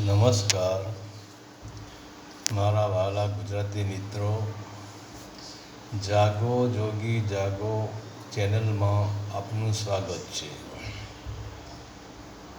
નમસ્કાર. મારા વાલા ગુજરાતી મિત્રો, જાગો જોગી જાગો ચેનલમાં આપનું સ્વાગત છે.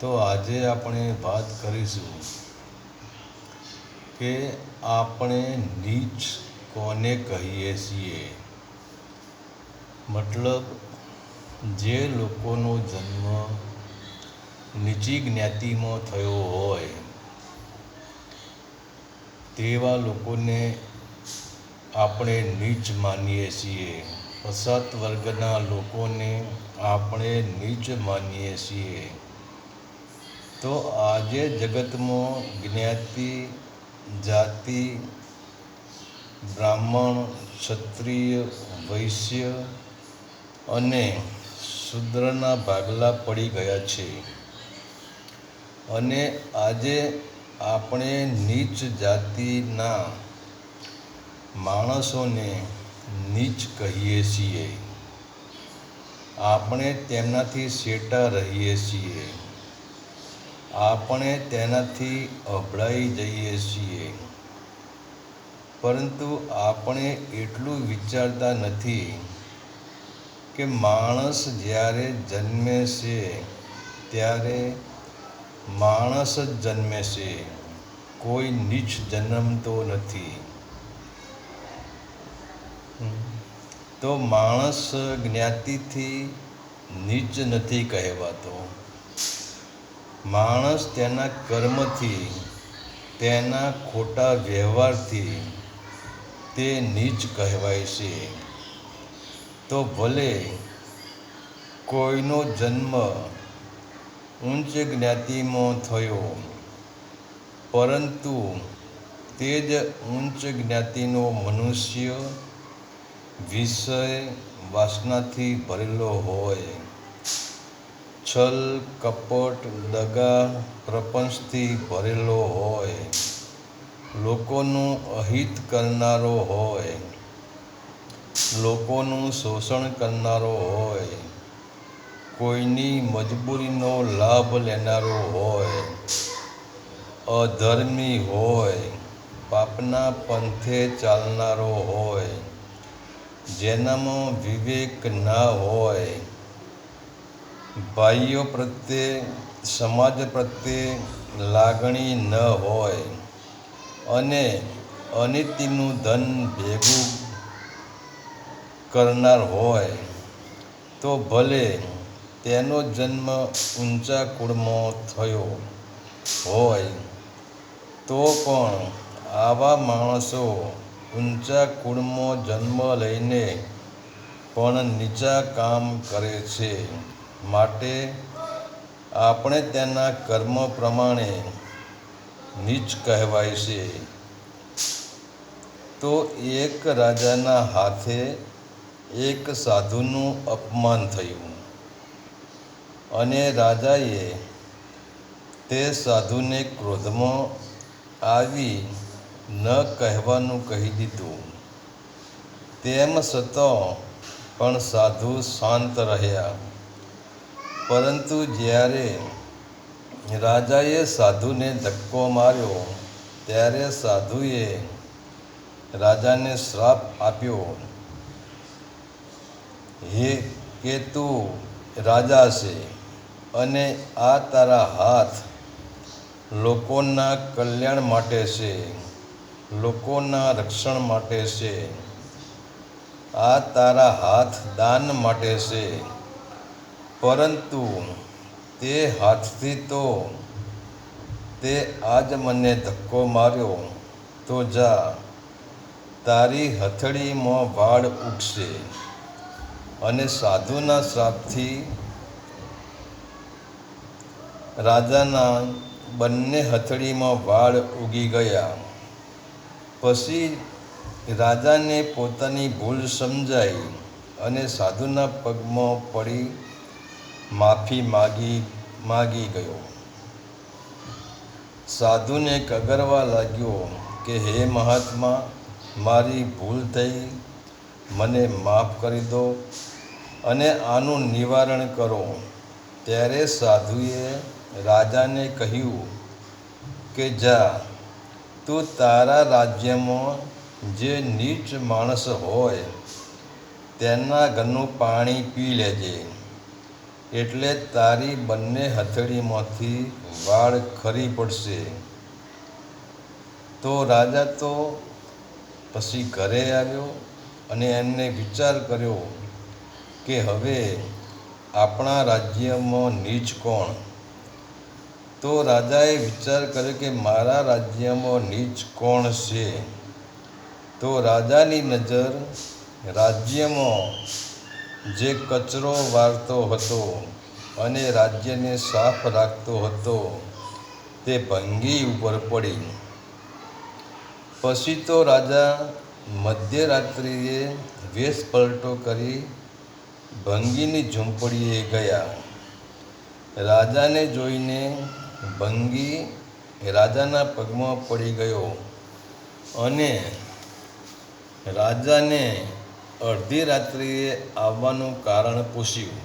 તો આજે આપણે વાત કરીશું કે આપણે નીચ કોને કહીએ છીએ? મતલબ, જે લોકોનો જન્મ નીચી જ્ઞાતિમાં થયો હોય તેવા લોકોને આપણે નીચ માનીએ છીએ. પછાત વર્ગના લોકોને આપણે નીચ માનીએ છીએ. તો આજે જગતમાં જ્ઞાતિ, જાતિ, બ્રાહ્મણ, ક્ષત્રિય, વૈશ્ય અને શૂદ્રના ભાગલા પડી ગયા છે. અને આજે આપણે નીચ જાતિના માણસોને નીચ કહીએ છીએ. આપણે તેમનાથી સેટા રહીએ છીએ. આપણે તેનાથી અભળાઈ જઈએ છીએ. પરંતુ આપણે એટલું વિચારતા નથી કે માણસ જ્યારે જન્મે છે, ત્યારે માણસ જ જન્મે છે. કોઈ નીચ જન્મતો નથી. તો માણસ જ્ઞાતિથી નીચ નથી કહેવાતો. માણસ તેના કર્મથી, તેના ખોટા વ્યવહારથી તે નીચ કહેવાય છે. તો ભલે કોઈનો જન્મ ઉચ્ચ જ્ઞાતિમાં થયો. પરંતુ તે જ ઉચ્ચ જ્ઞાતિનો મનુષ્ય વિષય વાસનાથી ભરેલો હોય. છલ, કપટ, દગા પ્રપંચથી ભરેલો હોય. લોકોનું અહિત કરનારો હોય. લોકોનું શોષણ કરનારો હોય. કોઈની મજબૂરીનો લાભ લેનારો હોય, અધર્મી હોય, પાપના પંથે ચાલનારો હોય, જેનામાં વિવેક ના હોય, ભાઈઓ પ્રત્યે, સમાજ પ્રત્યે લાગણી ન હોય અને અનિતિનું ધન ભેગું કરનાર હોય, તો ભલે તેનો જન્મ ઊંચા કુળમાં થયો હોય તો પણ આવા માણસો ઊંચા કુળમાં જન્મ લઈને પણ નીચા કામ કરે છે. માટે આપણે તેના કર્મ પ્રમાણે નીચ કહેવાય છે. તો એક રાજાના હાથે એક સાધુનું અપમાન થયું. અને રાજાએ તે સાધુને ક્રોધમાં આવી ન કહેવાનું કહી દીધું. તેમ છતાં પણ સાધુ શાંત રહ્યા. પરંતુ જ્યારે રાજાએ સાધુને ધક્કો માર્યો, ત્યારે સાધુએ રાજાને શ્રાપ આપ્યો. હે કે તું રાજા છે અને આ તારા હાથ લોકોના કલ્યાણ માટે છે, લોકોના રક્ષણ માટે છે. આ તારા હાથ દાન માટે છે, પરંતુ તે હાથથી તો તે આજ મને ધક્કો માર્યો, તો જા, તારી હથેળીમાં વાળ ઉગશે અને સાધુના શ્રાપથી રાજાના બંને હથેળીમાં વાળ ઉગી ગયા. પછી રાજાને પોતાની ભૂલ સમજાઈ અને સાધુના પગમાં પડી માફી માગી માગી ગયો. સાધુને કગરવા લાગ્યો કે, હે મહાત્મા, મારી ભૂલ થઈ. મને માફ કરી દો અને આનું નિવારણ કરો. ત્યારે સાધુએ રાજાને કહ્યું કે, જા, તું તારા રાજ્યમાં જે નીચ માણસ હોય, તેના ઘરનું પાણી પી લેજે. એટલે તારી બંને હથેળીમાંથી વાળ ખરી પડશે. તો રાજા તો પછી ઘરે આવ્યો અને એમને વિચાર કર્યો કે, હવે આપણા રાજ્યમાં નીચ કોણ? તો રાજાએ વિચાર કર્યો કે મારા રાજ્યમાં નીચ કોણ છે? તો રાજાની નજર રાજ્યમાં જે કચરો વાળતો હતો અને રાજ્યને સાફ રાખતો હતો, તે ભંગી ઉપર પડી. પછી તો રાજા મધ્યરાત્રિએ વેશ પલટો કરી ભંગીની ઝૂંપડીએ ગયા. રાજાને જોઈને ભંગી રાજાના પગમાં પડી ગયો અને રાજાને અડધી રાત્રિએ આવવાનું કારણ પૂછ્યું.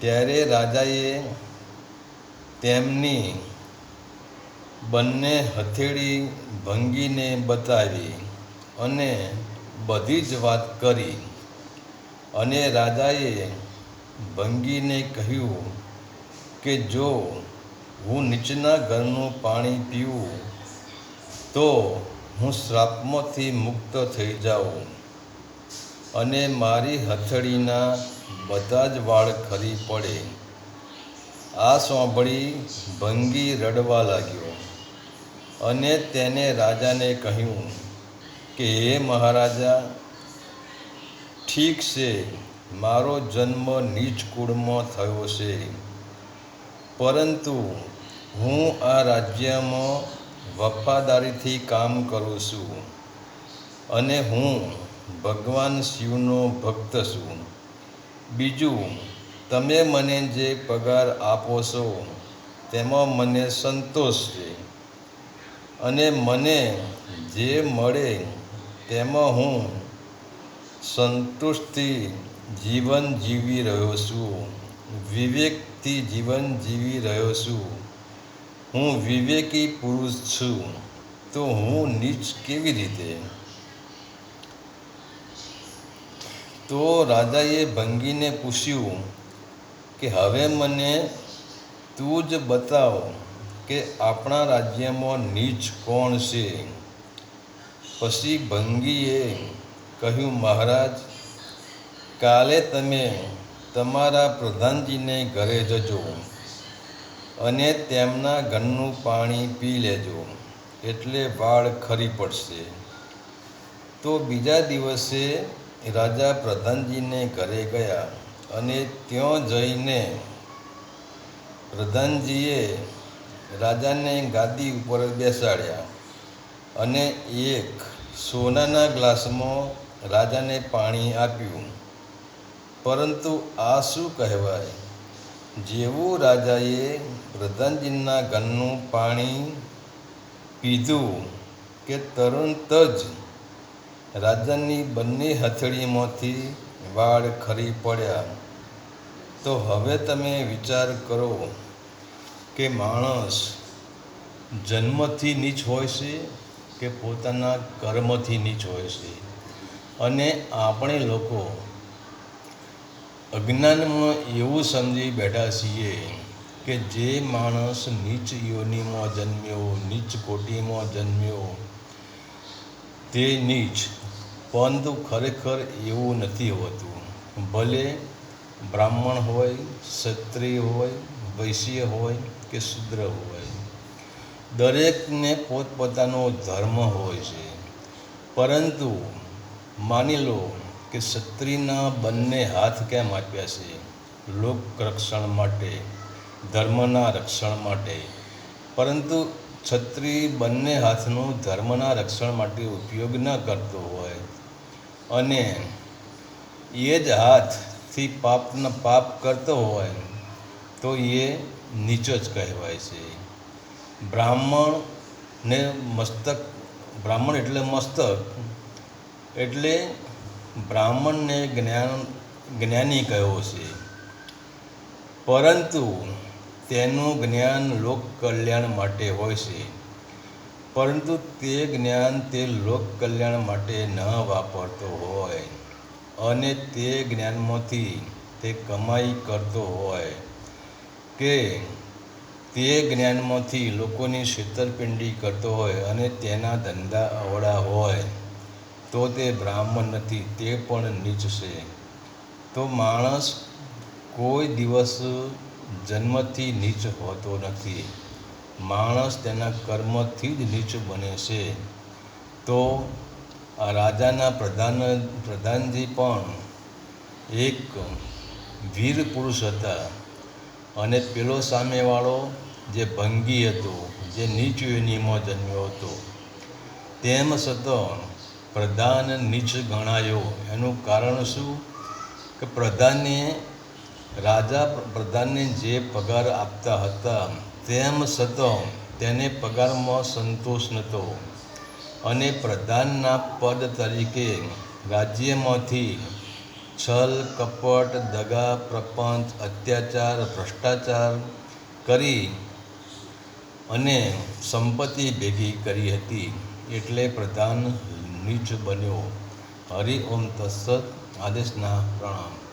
ત્યારે રાજાએ તેમની બંને હથેળી ભંગીને બતાવી અને બધી જ વાત કરી અને રાજાએ ભંગીને કહ્યું કે જો હું નીચના ઘરનું પાણી પીવું તો હું શ્રાપમાંથી મુક્ત થઈ જાઉં અને મારી હથેળીના બધા જ વાળ ખરી પડે. આ સાંભળી ભંગી રડવા લાગ્યો અને તેને રાજાને કહ્યું કે, હે મહારાજા, ઠીક છે, મારો જન્મ નીચ કુળમાં થયો છે, પરંતુ હું આ રાજ્યમાં વફાદારીથી કામ કરું છું અને હું ભગવાન શિવનો ભક્ત છું. બીજું, તમે મને જે પગાર આપો છો, તેમાં મને સંતોષ છે અને મને જે મળે તેમાં હું સંતુષ્ટથી જીવન જીવી રહ્યો છું, વિવેકથી જીવન જીવી રહ્યો છું. હું વિવેકી પુરુષ છું, તો હું નીચ કેવી રીતે? તો રાજાએ ભંગીને પૂછ્યું કે હવે મને તું જ બતાવ કે આપણા રાજ્યમાં નીચ કોણ છે. પછી ભંગીએ કહ્યું, મહારાજ, કાલે તમે તમારા પ્રધાનજીને ઘરે જજો. અને તેમના ઘરનું પાણી પી લેજો, એટલે વાળ ખરી પડશે. તો બીજા દિવસે રાજા પ્રધાનજીને ઘરે ગયા અને ત્યાં જઈને પ્રધાનજીએ રાજાને ગાદી ઉપર બેસાડ્યા અને એક સોનાના ગ્લાસમાં રાજાને પાણી આપ્યું. પરંતુ આ શું કહેવાય? જેવું રાજાએ પ્રધાનજીના ઘરનું પાણી પીધું કે તરત જ રાજાની બંને હથેળીમાંથી વાળ ખરી પડ્યા. તો હવે તમે વિચાર કરો કે માણસ જન્મથી નીચ હોય છે કે પોતાના કર્મથી નીચ હોય છે? અને આપણે લોકો અજ્ઞાનમાં એવું સમજી બેઠા છીએ કે જે માણસ નીચ યોનિમાં જન્મ્યો, નીચ કોટીમાં જન્મ્યો, તે નીચ. પરંતુ ખરેખર એવું નથી હોતું. ભલે બ્રાહ્મણ હોય, ક્ષત્રિય હોય, વૈશ્ય હોય કે શુદ્ર હોય. દરેકને પોતપોતાનો ધર્મ હોય છે. પરંતુ માની લો કે ક્ષત્રિયના બંને હાથ કેમ આપ્યા છે? લોક રક્ષણ માટે, ધર્મના રક્ષણ માટે. પરંતુ છત્રી બંને હાથનો ધર્મના રક્ષણ માટે ઉપયોગ ન કરતો હોય. અને એ જ હાથથી પાપના પાપ કરતો હોય, તો એ નીચો જ કહેવાય છે. બ્રાહ્મણને મસ્તક, બ્રાહ્મણ એટલે મસ્તક એટલે બ્રાહ્મણને જ્ઞાન, જ્ઞાની કહ્યો છે. પરંતુ તેનું જ્ઞાન લોક કલ્યાણ માટે હોય છે. પરંતુ તે જ્ઞાન તે લોક કલ્યાણ માટે ન વાપરતો હોય અને તે જ્ઞાનમાંથી તે કમાઈ કરતો હોય કે તે જ્ઞાનમાંથી લોકોની છેતરપિંડી કરતો હોય અને તેના ધંધા અવળા હોય. તો તે બ્રાહ્મણ નથી, તે પણ નીચ છે. તો માણસ કોઈ દિવસ જન્મથી નીચ હોતો નથી. માણસ તેના કર્મથી જ નીચ બને છે. તો રાજાના પ્રધાન, પ્રધાનજી પણ એક વીર પુરુષ હતા અને પેલો સામેવાળો જે ભંગી હતો, જે નીચ યોનિમાં જન્મ્યો હતો. તેમ છતાં પ્રધાન નીચ ગણાયો. એનું કારણ શું? કે પ્રધાને રાજા પ્રધાનને જે પગાર આપતા હતા, તેમ છતાં તેને પગારમાં સંતોષ નહોતો. અને પ્રધાનના પદ તરીકે રાજ્યમાંથી છલ, કપટ, દગા, પ્રપંચ, અત્યાચાર, ભ્રષ્ટાચાર કરી અને સંપત્તિ ભેગી કરી હતી. એટલે પ્રધાન નીચ બન્યો. હરિ ઓમ તત્સત આદેશના પ્રણામ.